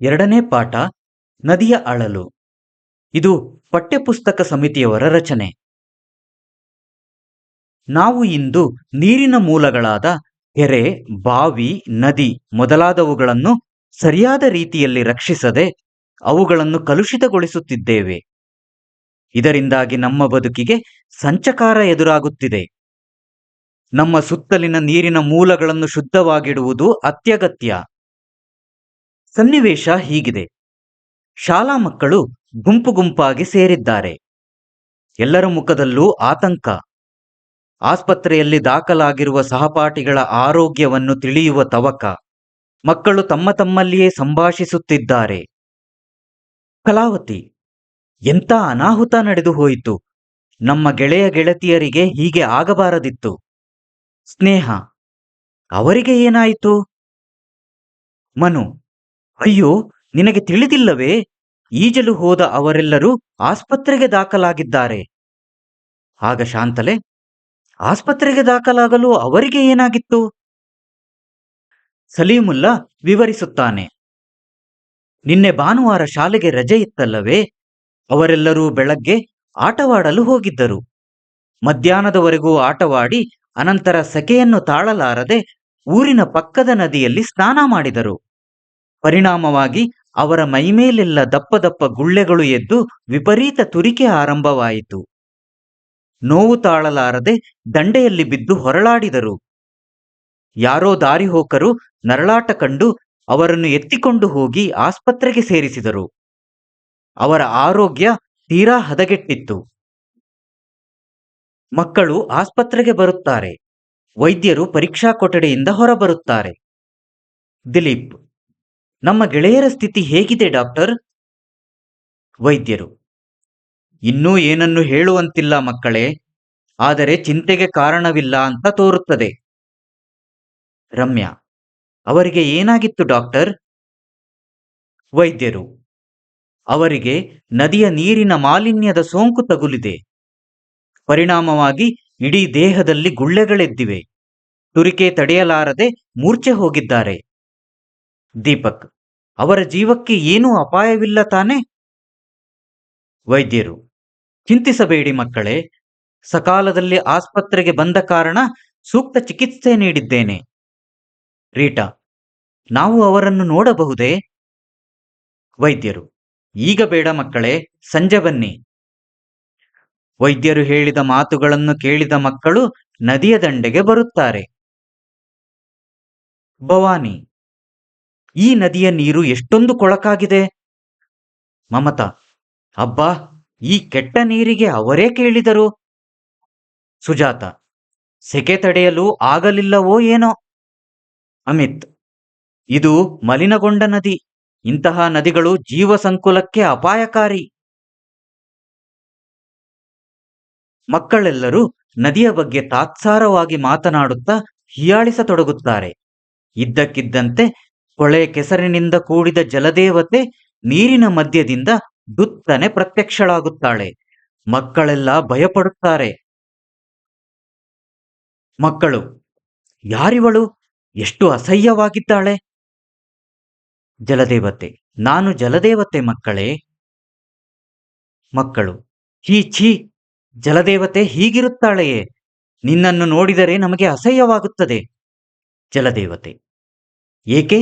ಎರಡನೇ ಪಾಠ, ನದಿಯ ಅಳಲು. ಇದು ಪಠ್ಯಪುಸ್ತಕ ಸಮಿತಿಯವರ ರಚನೆ. ನಾವು ಇಂದು ನೀರಿನ ಮೂಲಗಳಾದ ಕೆರೆ, ಬಾವಿ, ನದಿ ಮೊದಲಾದವುಗಳನ್ನು ಸರಿಯಾದ ರೀತಿಯಲ್ಲಿ ರಕ್ಷಿಸದೆ ಅವುಗಳನ್ನು ಕಲುಷಿತಗೊಳಿಸುತ್ತಿದ್ದೇವೆ. ಇದರಿಂದಾಗಿ ನಮ್ಮ ಬದುಕಿಗೆ ಸಂಚಕಾರ ಎದುರಾಗುತ್ತಿದೆ. ನಮ್ಮ ಸುತ್ತಲಿನ ನೀರಿನ ಮೂಲಗಳನ್ನು ಶುದ್ಧವಾಗಿಡುವುದು ಅತ್ಯಗತ್ಯ. ಸನ್ನಿವೇಶ ಹೀಗಿದೆ. ಶಾಲಾ ಮಕ್ಕಳು ಗುಂಪು ಗುಂಪಾಗಿ ಸೇರಿದ್ದಾರೆ. ಎಲ್ಲರ ಮುಖದಲ್ಲೂ ಆತಂಕ. ಆಸ್ಪತ್ರೆಯಲ್ಲಿ ದಾಖಲಾಗಿರುವ ಸಹಪಾಠಿಗಳ ಆರೋಗ್ಯವನ್ನು ತಿಳಿಯುವ ತವಕ. ಮಕ್ಕಳು ತಮ್ಮ ತಮ್ಮಲ್ಲಿಯೇ ಸಂಭಾಷಿಸುತ್ತಿದ್ದಾರೆ. ಕಲಾವತಿ, ಎಂಥ ಅನಾಹುತ ನಡೆದು ಹೋಯಿತು. ನಮ್ಮ ಗೆಳೆಯ ಗೆಳತಿಯರಿಗೆ ಹೀಗೆ ಆಗಬಾರದಿತ್ತು. ಸ್ನೇಹ, ಅವರಿಗೆ ಏನಾಯಿತು? ಮನು ಅಯ್ಯೋ, ನಿನಗೆ ತಿಳಿದಿಲ್ಲವೇ? ಈಜಲು ಹೋದ ಅವರೆಲ್ಲರೂ ಆಸ್ಪತ್ರೆಗೆ ದಾಖಲಾಗಿದ್ದಾರೆ. ಆಗ ಶಾಂತಲೆ, ಆಸ್ಪತ್ರೆಗೆ ದಾಖಲಾಗಲು ಅವರಿಗೆ ಏನಾಗಿತ್ತು? ಸಲೀಮುಲ್ಲಾ ವಿವರಿಸುತ್ತಾನೆ, ನಿನ್ನೆ ಭಾನುವಾರ ಶಾಲೆಗೆ ರಜೆ ಇತ್ತಲ್ಲವೇ? ಅವರೆಲ್ಲರೂ ಬೆಳಗ್ಗೆ ಆಟವಾಡಲು ಹೋಗಿದ್ದರು. ಮಧ್ಯಾಹ್ನದವರೆಗೂ ಆಟವಾಡಿ ಅನಂತರ ಸಕೆಯನ್ನು ತಾಳಲಾರದೆ ಊರಿನ ಪಕ್ಕದ ನದಿಯಲ್ಲಿ ಸ್ನಾನ ಮಾಡಿದರು. ಪರಿಣಾಮವಾಗಿ ಅವರ ಮೈಮೇಲೆಲ್ಲ ದಪ್ಪ ದಪ್ಪ ಗುಳ್ಳೆಗಳು ಎದ್ದು ವಿಪರೀತ ತುರಿಕೆ ಆರಂಭವಾಯಿತು. ನೋವು ತಾಳಲಾರದೆ ದಂಡೆಯಲ್ಲಿ ಬಿದ್ದು ಹೊರಳಾಡಿದರು. ಯಾರೋ ದಾರಿಹೋಕರು ನರಳಾಟ ಕಂಡು ಅವರನ್ನು ಎತ್ತಿಕೊಂಡು ಹೋಗಿ ಆಸ್ಪತ್ರೆಗೆ ಸೇರಿಸಿದರು. ಅವರ ಆರೋಗ್ಯ ತೀರಾ ಹದಗೆಟ್ಟಿತ್ತು. ಮಕ್ಕಳು ಆಸ್ಪತ್ರೆಗೆ ಬರುತ್ತಾರೆ. ವೈದ್ಯರು ಪರೀಕ್ಷಾ ಕೊಠಡಿಯಿಂದ ಹೊರಬರುತ್ತಾರೆ. ದಿಲೀಪ್ ನಮ್ಮ ಗೆಳೆಯರ ಸ್ಥಿತಿ ಹೇಗಿದೆ, ಡಾಕ್ಟರ್? ವೈದ್ಯರು, ಇನ್ನೂ ಏನನ್ನು ಹೇಳುವಂತಿಲ್ಲ ಮಕ್ಕಳೇ, ಆದರೆ ಚಿಂತೆಗೆ ಕಾರಣವಿಲ್ಲ ಅಂತ ತೋರುತ್ತದೆ. ರಮ್ಯಾ, ಅವರಿಗೆ ಏನಾಗಿತ್ತು, ಡಾಕ್ಟರ್? ವೈದ್ಯರು, ಅವರಿಗೆ ನದಿಯ ನೀರಿನ ಮಾಲಿನ್ಯದ ಸೋಂಕು ತಗುಲಿದೆ. ಪರಿಣಾಮವಾಗಿ ಇಡೀ ದೇಹದಲ್ಲಿ ಗುಳ್ಳೆಗಳೆದ್ದಿವೆ. ತುರಿಕೆ ತಡೆಯಲಾರದೆ ಮೂರ್ಛೆ ಹೋಗಿದ್ದಾರೆ. ದೀಪಕ್ ಅವರ ಜೀವಕ್ಕೆ ಏನೂ ಅಪಾಯವಿಲ್ಲ ತಾನೆ? ವೈದ್ಯರು, ಚಿಂತಿಸಬೇಡಿ ಮಕ್ಕಳೇ. ಸಕಾಲದಲ್ಲಿ ಆಸ್ಪತ್ರೆಗೆ ಬಂದ ಕಾರಣ ಸೂಕ್ತ ಚಿಕಿತ್ಸೆ ನೀಡಿದ್ದೇನೆ. ರೀಟಾ, ನಾವು ಅವರನ್ನು ನೋಡಬಹುದೇ? ವೈದ್ಯರು, ಈಗ ಬೇಡ ಮಕ್ಕಳೇ, ಸಂಜೆ ಬನ್ನಿ. ವೈದ್ಯರು ಹೇಳಿದ ಮಾತುಗಳನ್ನು ಕೇಳಿದ ಮಕ್ಕಳು ನದಿಯ ದಂಡೆಗೆ ಬರುತ್ತಾರೆ. ಭವಾನಿ ಈ ನದಿಯ ನೀರು ಎಷ್ಟೊಂದು ಕೊಳಕಾಗಿದೆ? ಮಮತಾ, ಅಬ್ಬಾ, ಈ ಕೆಟ್ಟ ನೀರಿಗೆ ಅವರೇ ಕೇಳಿದರು? ಸುಜಾತ, ಸೆಕೆ ತಡೆಯಲು ಆಗಲಿಲ್ಲವೋ ಏನೋ? ಅಮಿತ್, ಇದು ಮಲಿನಗೊಂಡ ನದಿ. ಇಂತಹ ನದಿಗಳು ಜೀವ ಸಂಕುಲಕ್ಕೆ ಅಪಾಯಕಾರಿ. ಮಕ್ಕಳೆಲ್ಲರೂ ನದಿಯ ಬಗ್ಗೆ ತಾತ್ಸಾರವಾಗಿ ಮಾತನಾಡುತ್ತಾ ಹೀಯಾಳಿಸತೊಡಗುತ್ತಾರೆ. ಇದ್ದಕ್ಕಿದ್ದಂತೆ ಕೊಳೆ ಕೆಸರಿನಿಂದ ಕೂಡಿದ ಜಲದೇವತೆ ನೀರಿನ ಮಧ್ಯದಿಂದ ದುತ್ತನೆ ಪ್ರತ್ಯಕ್ಷಳಾಗುತ್ತಾಳೆ. ಮಕ್ಕಳೆಲ್ಲ ಭಯಪಡುತ್ತಾರೆ. ಮಕ್ಕಳು, ಯಾರಿವಳು? ಎಷ್ಟು ಅಸಹ್ಯವಾಗಿದ್ದಾಳೆ? ಜಲದೇವತೆ, ನಾನು ಜಲದೇವತೆ ಮಕ್ಕಳೇ. ಮಕ್ಕಳು ಛೀ ಛೀ, ಜಲದೇವತೆ ಹೀಗಿರುತ್ತಾಳೆಯೇ? ನಿನ್ನನ್ನು ನೋಡಿದರೆ ನಮಗೆ ಅಸಹ್ಯವಾಗುತ್ತದೆ. ಜಲದೇವತೆ, ಏಕೆ?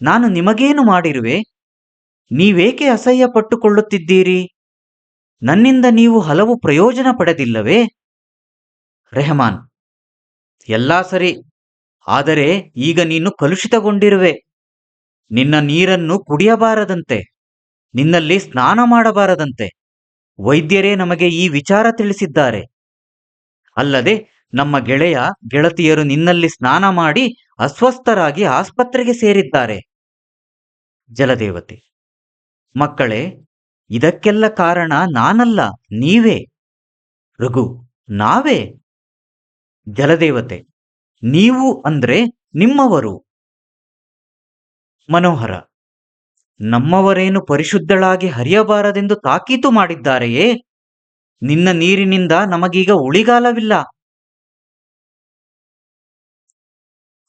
ನಾನು ನಿಮಗೇನು ಮಾಡಿರುವೆ? ನೀವೇಕೆ ಅಸಹ್ಯ ಪಟ್ಟುಕೊಳ್ಳುತ್ತಿದ್ದೀರಿ ನನ್ನಿಂದ ನೀವು ಹಲವು ಪ್ರಯೋಜನ ಪಡೆದಿಲ್ಲವೇ? ರೆಹಮಾನ್, ಎಲ್ಲ ಸರಿ. ಆದರೆ ಈಗ ನೀನು ಕಲುಷಿತಗೊಂಡಿರುವೆ. ನಿನ್ನ ನೀರನ್ನು ಕುಡಿಯಬಾರದಂತೆ. ನಿನ್ನಲ್ಲಿ ಸ್ನಾನ ಮಾಡಬಾರದಂತೆ. ವೈದ್ಯರೇ ನಮಗೆ ಈ ವಿಚಾರ ತಿಳಿಸಿದ್ದಾರೆ. ಅಲ್ಲದೆ ನಮ್ಮ ಗೆಳೆಯ ಗೆಳತಿಯರು ನಿನ್ನಲ್ಲಿ ಸ್ನಾನ ಮಾಡಿ ಅಸ್ವಸ್ಥರಾಗಿ ಆಸ್ಪತ್ರೆಗೆ ಸೇರಿದ್ದಾರೆ. ಜಲದೇವತೆ, ಮಕ್ಕಳೇ, ಇದಕ್ಕೆಲ್ಲ ಕಾರಣ ನಾನಲ್ಲ, ನೀವೇ. ರಘು, ನಾವೇ. ಜಲದೇವತೆ, ನೀವು ಅಂದ್ರೆ ನಿಮ್ಮವರು. ಮನೋಹರ, ನಮ್ಮವರೇನು ಪರಿಶುದ್ಧಳಾಗಿ ಹರಿಯಬಾರದೆಂದು ತಾಕೀತು ಮಾಡಿದ್ದಾರೆಯೇ? ನಿನ್ನ ನೀರಿನಿಂದ ನಮಗೀಗ ಉಳಿಗಾಲವಿಲ್ಲ.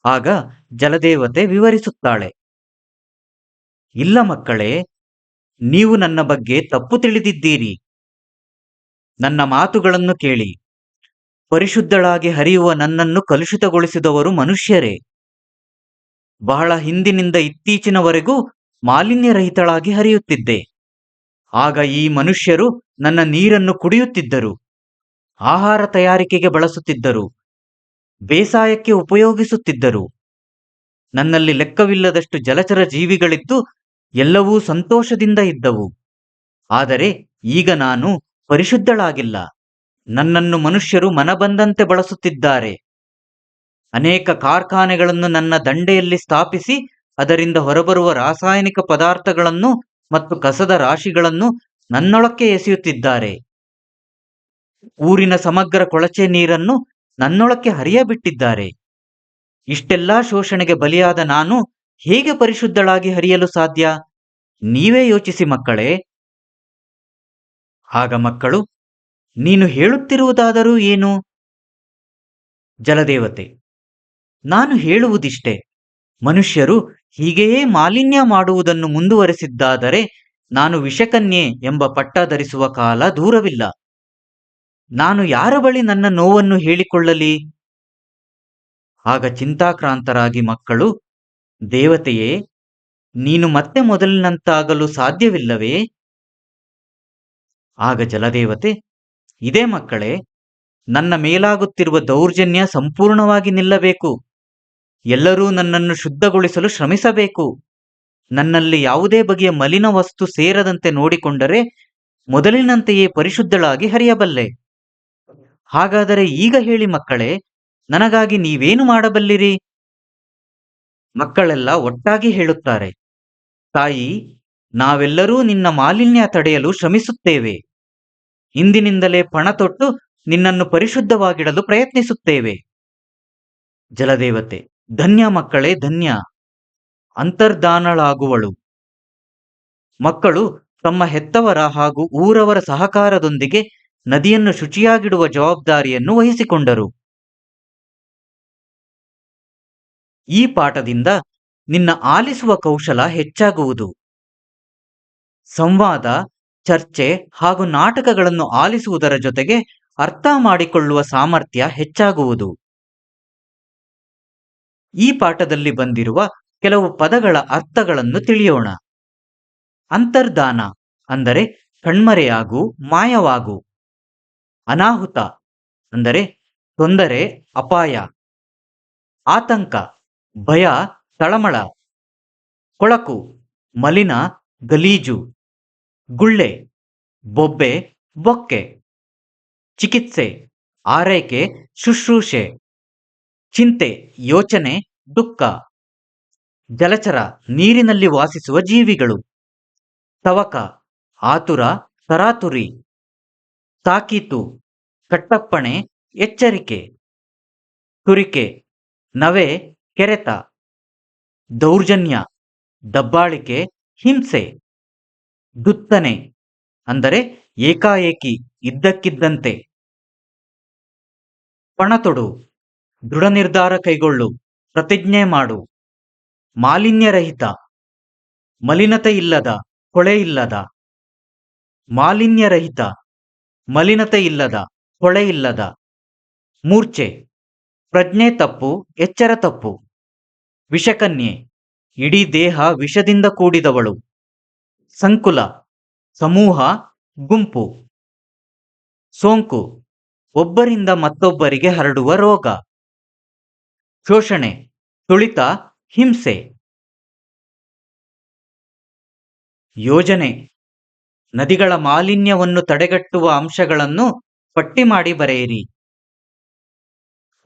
ಆಗ ಜಲದೇವತೆ ವಿವರಿಸುತ್ತಾಳೆ, ಇಲ್ಲ ಮಕ್ಕಳೇ, ನೀವು ನನ್ನ ಬಗ್ಗೆ ತಪ್ಪು ತಿಳಿದಿದ್ದೀರಿ. ನನ್ನ ಮಾತುಗಳನ್ನು ಕೇಳಿ. ಪರಿಶುದ್ಧಳಾಗಿ ಹರಿಯುವ ನನ್ನನ್ನು ಕಲುಷಿತಗೊಳಿಸಿದವರು ಮನುಷ್ಯರೇ. ಬಹಳ ಹಿಂದಿನಿಂದ ಇತ್ತೀಚಿನವರೆಗೂ ಮಾಲಿನ್ಯರಹಿತಳಾಗಿ ಹರಿಯುತ್ತಿದ್ದೆ. ಆಗ ಈ ಮನುಷ್ಯರು ನನ್ನ ನೀರನ್ನು ಕುಡಿಯುತ್ತಿದ್ದರು, ಆಹಾರ ತಯಾರಿಕೆಗೆ ಬಳಸುತ್ತಿದ್ದರು. ಬೇಸಾಯಕ್ಕೆ ಉಪಯೋಗಿಸುತ್ತಿದ್ದರು. ನನ್ನಲ್ಲಿ ಲೆಕ್ಕವಿಲ್ಲದಷ್ಟು ಜಲಚರ ಜೀವಿಗಳಿದ್ದು ಎಲ್ಲವೂ ಸಂತೋಷದಿಂದ ಇದ್ದವು. ಆದರೆ ಈಗ ನಾನು ಪರಿಶುದ್ಧಳಾಗಿಲ್ಲ. ನನ್ನನ್ನು ಮನುಷ್ಯರು ಮನಬಂದಂತೆ ಬಳಸುತ್ತಿದ್ದಾರೆ. ಅನೇಕ ಕಾರ್ಖಾನೆಗಳನ್ನು ನನ್ನ ದಂಡೆಯಲ್ಲಿ ಸ್ಥಾಪಿಸಿ ಅದರಿಂದ ಹೊರಬರುವ ರಾಸಾಯನಿಕ ಪದಾರ್ಥಗಳನ್ನು ಮತ್ತು ಕಸದ ರಾಶಿಗಳನ್ನು ನನ್ನೊಳಕ್ಕೆ ಎಸೆಯುತ್ತಿದ್ದಾರೆ. ಊರಿನ ಸಮಗ್ರ ಕೊಳಚೆ ನೀರನ್ನು ನನ್ನೊಳಕ್ಕೆ ಹರಿಯಬಿಟ್ಟಿದ್ದಾರೆ. ಇಷ್ಟೆಲ್ಲಾ ಶೋಷಣೆಗೆ ಬಲಿಯಾದ ನಾನು ಹೇಗೆ ಪರಿಶುದ್ಧಳಾಗಿ ಹರಿಯಲು ಸಾಧ್ಯ? ನೀವೇ ಯೋಚಿಸಿ ಮಕ್ಕಳೇ. ಆಗ ಮಕ್ಕಳು, ನೀನು ಹೇಳುತ್ತಿರುವುದಾದರೂ ಏನು? ಜಲದೇವತೆ, ನಾನು ಹೇಳುವುದಿಷ್ಟೆ. ಮನುಷ್ಯರು ಹೀಗೆಯೇ ಮಾಲಿನ್ಯ ಮಾಡುವುದನ್ನು ಮುಂದುವರೆಸಿದ್ದಾದರೆ ನಾನು ವಿಷಕನ್ಯೆ ಎಂಬ ಪಟ್ಟ ಧರಿಸುವ ಕಾಲ ದೂರವಿಲ್ಲ. ನಾನು ಯಾರ ಬಳಿ ನನ್ನ ನೋವನ್ನು ಹೇಳಿಕೊಳ್ಳಲಿ? ಆಗ ಚಿಂತಾಕ್ರಾಂತರಾಗಿ ಮಕ್ಕಳು, ದೇವತೆಯೇ, ನೀನು ಮತ್ತೆ ಮೊದಲಿನಂತಾಗಲು ಸಾಧ್ಯವಿಲ್ಲವೇ? ಆಗ ಜಲದೇವತೆ, ಇದೇ ಮಕ್ಕಳೇ, ನನ್ನ ಮೇಲಾಗುತ್ತಿರುವ ದೌರ್ಜನ್ಯ ಸಂಪೂರ್ಣವಾಗಿ ನಿಲ್ಲಬೇಕು. ಎಲ್ಲರೂ ನನ್ನನ್ನು ಶುದ್ಧಗೊಳಿಸಲು ಶ್ರಮಿಸಬೇಕು. ನನ್ನಲ್ಲಿ ಯಾವುದೇ ಬಗೆಯ ಮಲಿನ ವಸ್ತು ಸೇರದಂತೆ ನೋಡಿಕೊಂಡರೆ ಮೊದಲಿನಂತೆಯೇ ಪರಿಶುದ್ಧಳಾಗಿ ಹರಿಯಬಲ್ಲೆ. ಹಾಗಾದರೆ ಈಗ ಹೇಳಿ ಮಕ್ಕಳೇ, ನನಗಾಗಿ ನೀವೇನು ಮಾಡಬಲ್ಲಿರಿ? ಮಕ್ಕಳೆಲ್ಲ ಒಟ್ಟಾಗಿ ಹೇಳುತ್ತಾರೆ, ತಾಯಿ, ನಾವೆಲ್ಲರೂ ನಿನ್ನ ಮಾಲಿನ್ಯ ತಡೆಯಲು ಶ್ರಮಿಸುತ್ತೇವೆ. ಇಂದಿನಿಂದಲೇ ಪಣ ತೊಟ್ಟು ನಿನ್ನನ್ನು ಪರಿಶುದ್ಧವಾಗಿಡಲು ಪ್ರಯತ್ನಿಸುತ್ತೇವೆ. ಜಲದೇವತೆ, ಧನ್ಯ ಮಕ್ಕಳೇ, ಧನ್ಯ. ಅಂತರ್ದಾನಳಾಗುವಳು. ಮಕ್ಕಳು ತಮ್ಮ ಹೆತ್ತವರ ಹಾಗೂ ಊರವರ ಸಹಕಾರದೊಂದಿಗೆ ನದಿಯನ್ನು ಶುಚಿಯಾಗಿಡುವ ಜವಾಬ್ದಾರಿಯನ್ನು ವಹಿಸಿಕೊಂಡರು. ಈ ಪಾಠದಿಂದ ನಿನ್ನ ಆಲಿಸುವ ಕೌಶಲ ಹೆಚ್ಚಾಗುವುದು. ಸಂವಾದ, ಚರ್ಚೆ ಹಾಗೂ ನಾಟಕಗಳನ್ನು ಆಲಿಸುವುದರ ಜೊತೆಗೆ ಅರ್ಥ ಮಾಡಿಕೊಳ್ಳುವ ಸಾಮರ್ಥ್ಯ ಹೆಚ್ಚಾಗುವುದು. ಈ ಪಾಠದಲ್ಲಿ ಬಂದಿರುವ ಕೆಲವು ಪದಗಳ ಅರ್ಥಗಳನ್ನು ತಿಳಿಯೋಣ. ಅಂತರ್ಧಾನ ಅಂದರೆ ಕಣ್ಮರೆಯಾಗು, ಮಾಯವಾಗು. ಅನಾಹುತ, ಅಂದರೆ ತೊಂದರೆ, ಅಪಾಯ, ಆತಂಕ, ಭಯ, ತಳಮಳ, ಕೊಳಕು, ಮಲಿನ, ಗಲೀಜು, ಗುಳ್ಳೆ, ಬೊಬ್ಬೆ, ಬೊಕ್ಕೆ, ಚಿಕಿತ್ಸೆ, ಆರೈಕೆ, ಶುಶ್ರೂಷೆ, ಚಿಂತೆ, ಯೋಚನೆ, ದುಃಖ, ಜಲಚರ, ನೀರಿನಲ್ಲಿ ವಾಸಿಸುವ ಜೀವಿಗಳು, ತವಕ, ಆತುರ, ತರಾತುರಿ. ತಾಕೀತು, ಕಟ್ಟಪ್ಪಣೆ, ಎಚ್ಚರಿಕೆ ತುರಿಕೆ ನವೆ, ಕೆರೆತ, ದೌರ್ಜನ್ಯ, ದಬ್ಬಾಳಿಕೆ, ಹಿಂಸೆ, ದುತ್ತನೆ, ಅಂದರೆ ಏಕಾಏಕಿ ಇದ್ದಕ್ಕಿದ್ದಂತೆ. ಪಣತೊಡು ದೃಢ ನಿರ್ಧಾರ ಕೈಗೊಳ್ಳು, ಪ್ರತಿಜ್ಞೆ ಮಾಡು, ಮಾಲಿನ್ಯರಹಿತ ಮಲಿನತೆ ಇಲ್ಲದ ಕೊಳೆ ಇಲ್ಲದ ಮಾಲಿನ್ಯರಹಿತ. ಮಲಿನತೆ ಇಲ್ಲದ, ಹೊಳೆ ಇಲ್ಲದ, ಮೂರ್ಛೆ, ಪ್ರಜ್ಞೆ ತಪ್ಪು, ಎಚ್ಚರ ತಪ್ಪು, ವಿಷಕನ್ಯೆ, ಇಡೀ ದೇಹ ವಿಷದಿಂದ ಕೂಡಿದವಳು, ಸಂಕುಲ, ಸಮೂಹ, ಗುಂಪು, ಸೋಂಕು, ಒಬ್ಬರಿಂದ ಮತ್ತೊಬ್ಬರಿಗೆ ಹರಡುವ ರೋಗ, ಶೋಷಣೆ, ತುಳಿತ, ಹಿಂಸೆ. ಯೋಜನೆ. ನದಿಗಳ ಮಾಲಿನ್ಯವನ್ನು ತಡೆಗಟ್ಟುವ ಅಂಶಗಳನ್ನು ಪಟ್ಟಿ ಮಾಡಿ ಬರೆಯಿರಿ.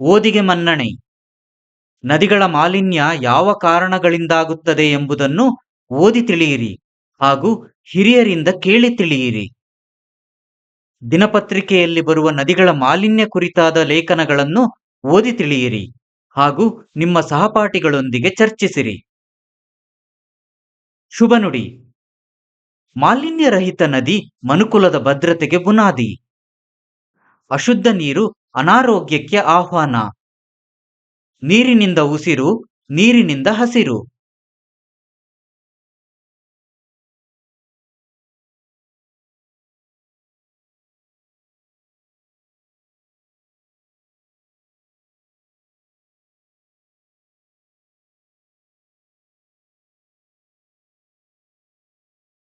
ಓದಿಗೆ ಮನ್ನಣೆ. ನದಿಗಳ ಮಾಲಿನ್ಯ ಯಾವ ಕಾರಣಗಳಿಂದಾಗುತ್ತದೆ ಎಂಬುದನ್ನು ಓದಿ ತಿಳಿಯಿರಿ ಹಾಗೂ ಹಿರಿಯರಿಂದ ಕೇಳಿ ತಿಳಿಯಿರಿ. ದಿನಪತ್ರಿಕೆಯಲ್ಲಿ ಬರುವ ನದಿಗಳ ಮಾಲಿನ್ಯ ಕುರಿತಾದ ಲೇಖನಗಳನ್ನು ಓದಿ ತಿಳಿಯಿರಿ ಹಾಗೂ ನಿಮ್ಮ ಸಹಪಾಠಿಗಳೊಂದಿಗೆ ಚರ್ಚಿಸಿರಿ. ಶುಭ ನುಡಿ. ಮಾಲಿನ್ಯರಹಿತ ನದಿ ಮನುಕುಲದ ಭದ್ರತೆಗೆ ಬುನಾದಿ. ಅಶುದ್ಧ ನೀರು ಅನಾರೋಗ್ಯಕ್ಕೆ ಆಹ್ವಾನ. ನೀರಿನಿಂದ ಉಸಿರು ನೀರಿನಿಂದ ಹಸಿರು.